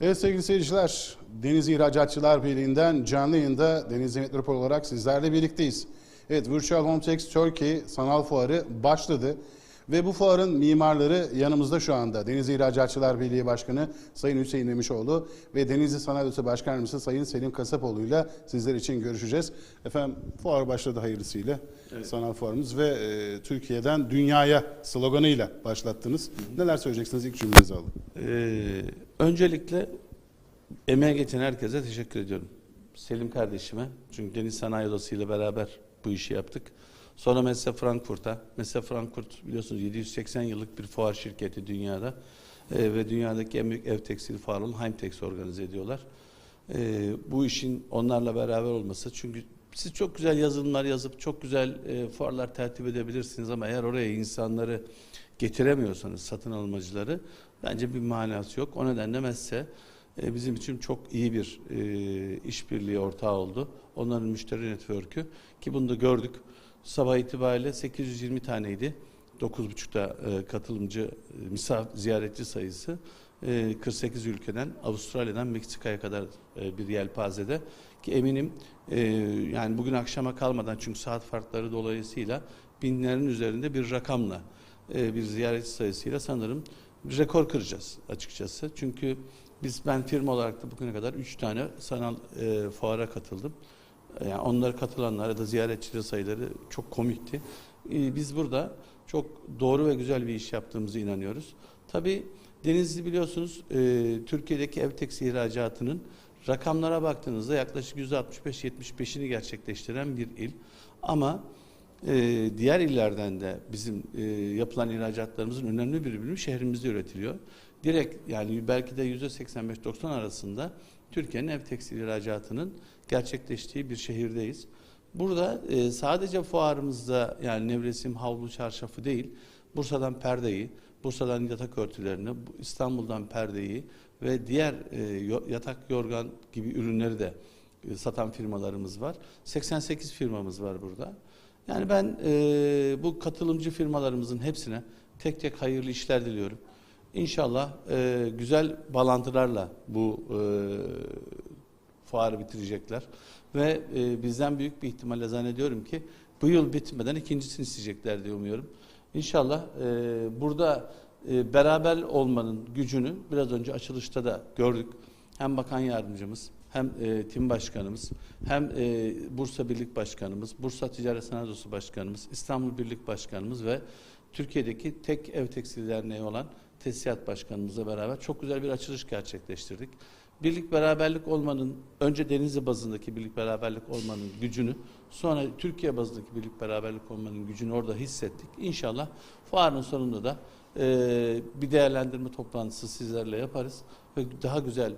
Evet sevgili seyirciler, Deniz İhracatçılar Birliği'nden canlı yayında Denizli Metropol olarak sizlerle birlikteyiz. Evet, Virtual Hometex Turkey Sanal Fuarı başladı. Ve bu fuarın mimarları yanımızda şu anda. Denizli İhracatçılar Birliği Başkanı Sayın Hüseyin Demişoğlu ve Denizli Sanayi Odası Başkan Yardımcısı Sayın Selim Kasapoğlu ile sizler için görüşeceğiz. Efendim fuar başladı hayırlısıyla. Sanal fuarımız ve e, Türkiye'den dünyaya sloganıyla başlattınız. Neler söyleyeceksiniz ilk cümlenizi alın. Ee, öncelikle emeğe geçen herkese teşekkür ediyorum. Selim kardeşime, çünkü Deniz Sanayi Odası ile beraber bu işi yaptık. Sonra Messe Frankfurt'a. Messe Frankfurt biliyorsunuz 780 yıllık bir fuar şirketi dünyada. Ee, ve dünyadaki en büyük ev tekstil fuarını Heimtex organize ediyorlar. Ee, bu işin onlarla beraber olması çünkü siz çok güzel yazılımlar yazıp çok güzel e, fuarlar tertip edebilirsiniz ama eğer oraya insanları getiremiyorsanız satın almacıları bence bir manası yok. O nedenle Messe e, bizim için çok iyi bir e, işbirliği ortağı oldu. Onların müşteri network'ü ki bunu da gördük. Sabah itibariyle 820 taneydi. 9.30'da e, katılımcı, e, misafir, ziyaretçi sayısı. E, 48 ülkeden, Avustralya'dan Meksika'ya kadar e, bir yelpazede. Ki eminim e, yani bugün akşama kalmadan çünkü saat farkları dolayısıyla binlerin üzerinde bir rakamla e, bir ziyaretçi sayısıyla sanırım rekor kıracağız açıkçası. Çünkü biz ben firma olarak da bugüne kadar 3 tane sanal e, fuara katıldım. Yani onlara katılanlar ya da ziyaretçi sayıları çok komikti. E, biz burada çok doğru ve güzel bir iş yaptığımızı inanıyoruz. Tabii Denizli biliyorsunuz e, Türkiye'deki ev tekstil ihracatının rakamlara baktığınızda yaklaşık %65-75'ini gerçekleştiren bir il. Ama e, diğer illerden de bizim e, yapılan ihracatlarımızın önemli bir bölümü şehrimizde üretiliyor. Direkt yani belki de %85-90 arasında Türkiye'nin ev tekstil ihracatının gerçekleştiği bir şehirdeyiz. Burada e, sadece fuarımızda yani nevresim, havlu, çarşafı değil, Bursa'dan perdeyi, Bursa'dan yatak örtülerini, bu- İstanbul'dan perdeyi ve diğer e, yatak yorgan gibi ürünleri de e, satan firmalarımız var. 88 firmamız var burada. Yani ben e, bu katılımcı firmalarımızın hepsine tek tek hayırlı işler diliyorum. İnşallah e, güzel bağlantılarla bu e, fuarı bitirecekler. Ve e, bizden büyük bir ihtimalle zannediyorum ki bu yıl bitmeden ikincisini isteyecekler diye umuyorum. İnşallah e, burada e, beraber olmanın gücünü biraz önce açılışta da gördük. Hem bakan yardımcımız, hem e, tim başkanımız, hem e, Bursa Birlik Başkanımız, Bursa Ticaret Sanayi Odası Başkanımız, İstanbul Birlik Başkanımız ve Türkiye'deki tek ev tekstil derneği olan Tesisat Başkanımızla beraber çok güzel bir açılış gerçekleştirdik. Birlik beraberlik olmanın, önce Denizli bazındaki birlik beraberlik olmanın gücünü, sonra Türkiye bazındaki birlik beraberlik olmanın gücünü orada hissettik. İnşallah fuarın sonunda da e, bir değerlendirme toplantısı sizlerle yaparız ve daha güzel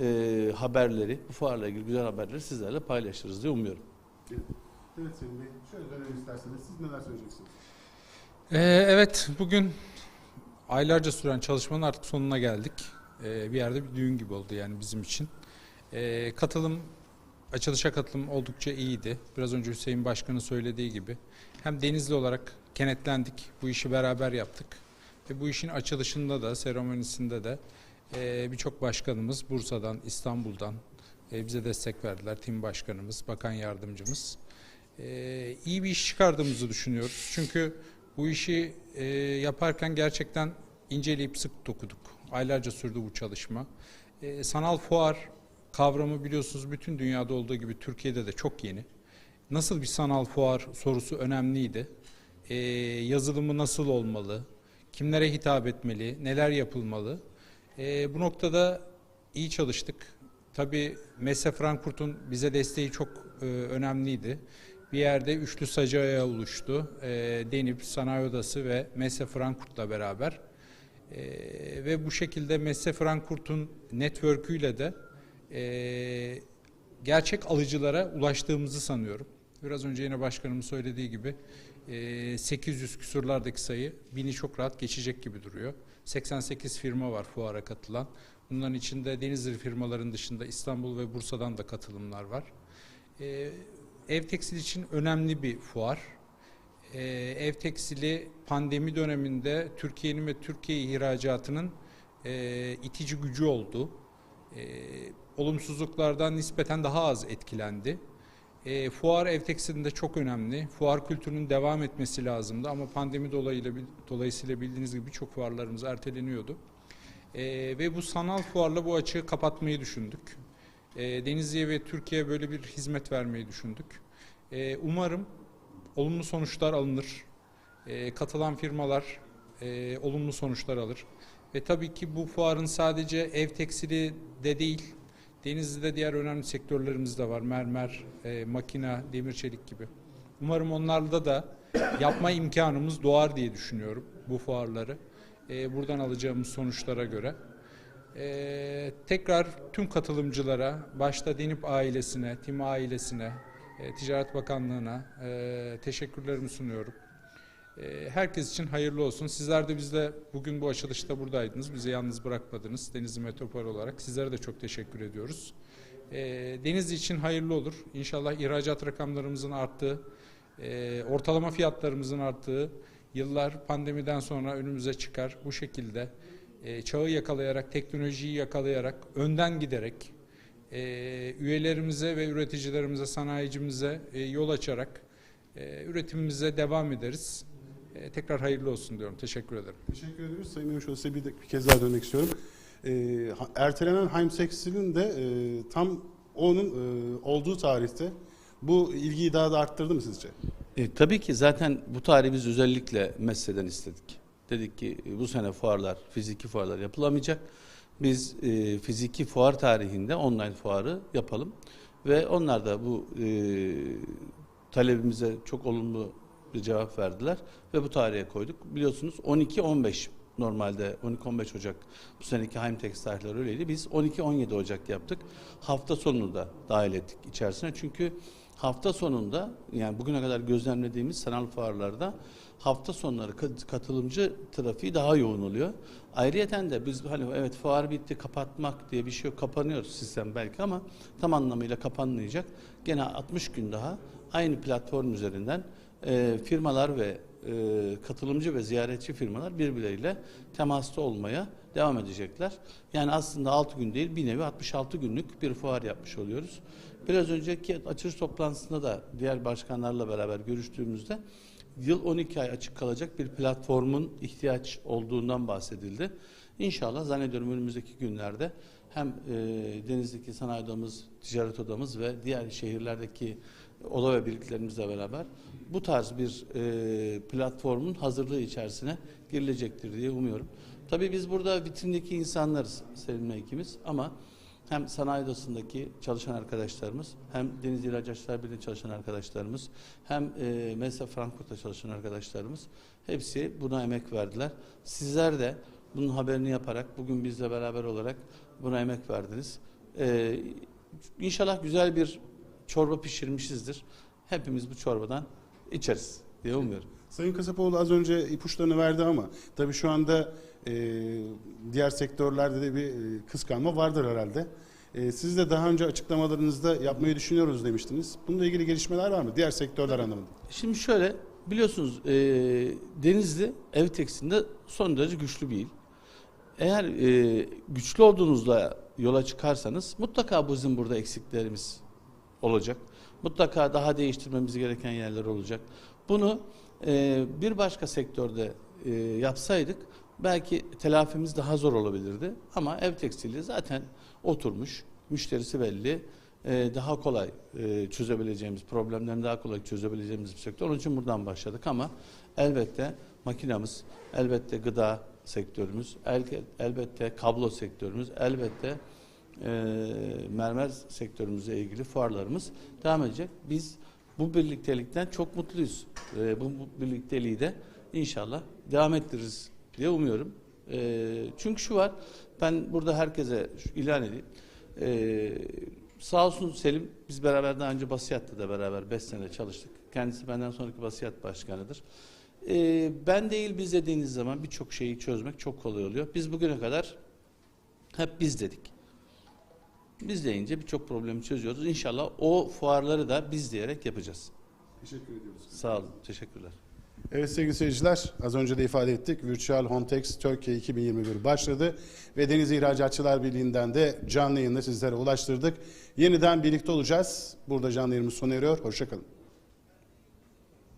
e, haberleri, bu fuarla ilgili güzel haberleri sizlerle paylaşırız diye umuyorum. Evet Selim Bey, şöyle dönelim isterseniz. Siz neler söyleyeceksiniz? Ee, evet, bugün aylarca süren çalışmanın artık sonuna geldik. Ee, bir yerde bir düğün gibi oldu yani bizim için. Ee, katılım, açılışa katılım oldukça iyiydi. Biraz önce Hüseyin Başkan'ın söylediği gibi. Hem Denizli olarak kenetlendik, bu işi beraber yaptık. Ve bu işin açılışında da, seremonisinde de e, birçok başkanımız Bursa'dan, İstanbul'dan e, bize destek verdiler. Tim başkanımız, bakan yardımcımız. E, iyi bir iş çıkardığımızı düşünüyoruz. Çünkü bu işi e, yaparken gerçekten inceleyip sık dokuduk. Aylarca sürdü bu çalışma. E, sanal fuar kavramı biliyorsunuz bütün dünyada olduğu gibi Türkiye'de de çok yeni. Nasıl bir sanal fuar sorusu önemliydi. E, yazılımı nasıl olmalı? Kimlere hitap etmeli? Neler yapılmalı? E, bu noktada iyi çalıştık. Tabii Messe Frankfurt'un bize desteği çok e, önemliydi. Bir yerde üçlü sacaya oluştu. E, Denip, Sanayi Odası ve Messe Frankfurt'la beraber. E, ve bu şekilde Messe Frankfurt'un network'üyle de e, gerçek alıcılara ulaştığımızı sanıyorum. Biraz önce yine başkanımın söylediği gibi e, 800 küsurlardaki sayı bini çok rahat geçecek gibi duruyor. 88 firma var fuara katılan. Bunların içinde Denizli firmaların dışında İstanbul ve Bursa'dan da katılımlar var. E, ev tekstil için önemli bir fuar. Ee, ev tekstili pandemi döneminde Türkiye'nin ve Türkiye ihracatının e, itici gücü oldu. E, olumsuzluklardan nispeten daha az etkilendi. E, fuar ev tekstilinde çok önemli. Fuar kültürünün devam etmesi lazımdı ama pandemi dolayıyla dolayısıyla bildiğiniz gibi birçok fuarlarımız erteleniyordu. E, ve bu sanal fuarla bu açığı kapatmayı düşündük. E, Denizli'ye ve Türkiye'ye böyle bir hizmet vermeyi düşündük. E, umarım olumlu sonuçlar alınır. E, katılan firmalar e, olumlu sonuçlar alır. Ve tabii ki bu fuarın sadece ev tekstili de değil, Denizli'de diğer önemli sektörlerimiz de var. Mermer, e, makina, demir çelik gibi. Umarım onlarla da yapma imkanımız doğar diye düşünüyorum bu fuarları. Buradan alacağımız sonuçlara göre. E, tekrar tüm katılımcılara, başta Denip ailesine, Tim ailesine, e, Ticaret Bakanlığı'na e, teşekkürlerimi sunuyorum. E, herkes için hayırlı olsun. Sizler de bizle bugün bu açılışta buradaydınız. Bizi yalnız bırakmadınız Denizli Metropol olarak. Sizlere de çok teşekkür ediyoruz. E, Denizli için hayırlı olur. İnşallah ihracat rakamlarımızın arttığı, e, ortalama fiyatlarımızın arttığı yıllar pandemiden sonra önümüze çıkar. Bu şekilde e, çağı yakalayarak, teknolojiyi yakalayarak, önden giderek, e, üyelerimize ve üreticilerimize, sanayicimize e, yol açarak e, üretimimize devam ederiz. E, tekrar hayırlı olsun diyorum. Teşekkür ederim. Teşekkür ediyoruz. Sayın Şöyle size bir, de- bir kez daha dönmek istiyorum. Ha- ertelenen Heim Tekstil'in de e, tam onun e, olduğu tarihte bu ilgiyi daha da arttırdı mı sizce? E, tabii ki zaten bu tarihi biz özellikle MESSE'den istedik. Dedik ki e, bu sene fuarlar, fiziki fuarlar yapılamayacak. Biz e, fiziki fuar tarihinde online fuarı yapalım. Ve onlar da bu e, talebimize çok olumlu bir cevap verdiler ve bu tarihe koyduk. Biliyorsunuz 12-15 normalde 12-15 Ocak bu seneki Heimtex tarihleri öyleydi. Biz 12-17 Ocak yaptık. Hafta sonunu da dahil ettik içerisine. Çünkü hafta sonunda yani bugüne kadar gözlemlediğimiz sanal fuarlarda hafta sonları kat- katılımcı trafiği daha yoğun oluyor. Ayrıyeten de biz hani evet fuar bitti kapatmak diye bir şey yok. Kapanıyor sistem belki ama tam anlamıyla kapanmayacak. Gene 60 gün daha aynı platform üzerinden e, firmalar ve e, katılımcı ve ziyaretçi firmalar birbirleriyle temasta olmaya devam edecekler. Yani aslında 6 gün değil bir nevi 66 günlük bir fuar yapmış oluyoruz. Biraz önceki açılış toplantısında da diğer başkanlarla beraber görüştüğümüzde yıl 12 ay açık kalacak bir platformun ihtiyaç olduğundan bahsedildi. İnşallah zannediyorum önümüzdeki günlerde hem e, Denizli'deki sanayi odamız, ticaret odamız ve diğer şehirlerdeki oda ve birliklerimizle beraber bu tarz bir e, platformun hazırlığı içerisine girilecektir diye umuyorum. Tabii biz burada vitrindeki insanlarız Selim'le ikimiz ama hem sanayi odasındaki çalışan arkadaşlarımız, hem Deniz İhracatçılar Birliği çalışan arkadaşlarımız, hem e, Mesa Frankfurt'ta çalışan arkadaşlarımız hepsi buna emek verdiler. Sizler de bunun haberini yaparak bugün bizle beraber olarak buna emek verdiniz. E, inşallah güzel bir çorba pişirmişizdir. Hepimiz bu çorbadan içeriz diye umuyorum. Sayın Kasapoğlu az önce ipuçlarını verdi ama tabii şu anda e, diğer sektörlerde de bir e, kıskanma vardır herhalde. E, siz de daha önce açıklamalarınızda yapmayı düşünüyoruz demiştiniz. Bununla ilgili gelişmeler var mı? Diğer sektörler anlamında. Şimdi şöyle biliyorsunuz e, Denizli ev tekstilinde son derece güçlü bir il. Eğer e, güçlü olduğunuzda yola çıkarsanız mutlaka bizim burada eksiklerimiz olacak. Mutlaka daha değiştirmemiz gereken yerler olacak. Bunu e, bir başka sektörde e, yapsaydık belki telafimiz daha zor olabilirdi. Ama ev tekstili zaten oturmuş, müşterisi belli, e, daha kolay e, çözebileceğimiz, problemlerini daha kolay çözebileceğimiz bir sektör. Onun için buradan başladık ama elbette makinamız, elbette gıda sektörümüz, el, elbette kablo sektörümüz, elbette e, mermer sektörümüzle ilgili fuarlarımız devam edecek. Biz bu birliktelikten çok mutluyuz. E, bu, birlikteliği de inşallah devam ettiririz diye umuyorum. E, çünkü şu var, ben burada herkese ilan edeyim. E, sağ olsun Selim, biz beraber daha önce Basiyat'ta da beraber 5 sene çalıştık. Kendisi benden sonraki Basiyat Başkanı'dır. E, ben değil biz dediğiniz zaman birçok şeyi çözmek çok kolay oluyor. Biz bugüne kadar hep biz dedik. Biz deyince birçok problemi çözüyoruz. İnşallah o fuarları da biz diyerek yapacağız. Teşekkür ediyoruz. Sağ olun. Teşekkürler. Evet sevgili seyirciler, az önce de ifade ettik. Virtual Hontex Türkiye 2021 başladı ve Deniz İhracatçılar Birliği'nden de canlı yayında sizlere ulaştırdık. Yeniden birlikte olacağız. Burada canlı yayınımız sona eriyor. Hoşçakalın.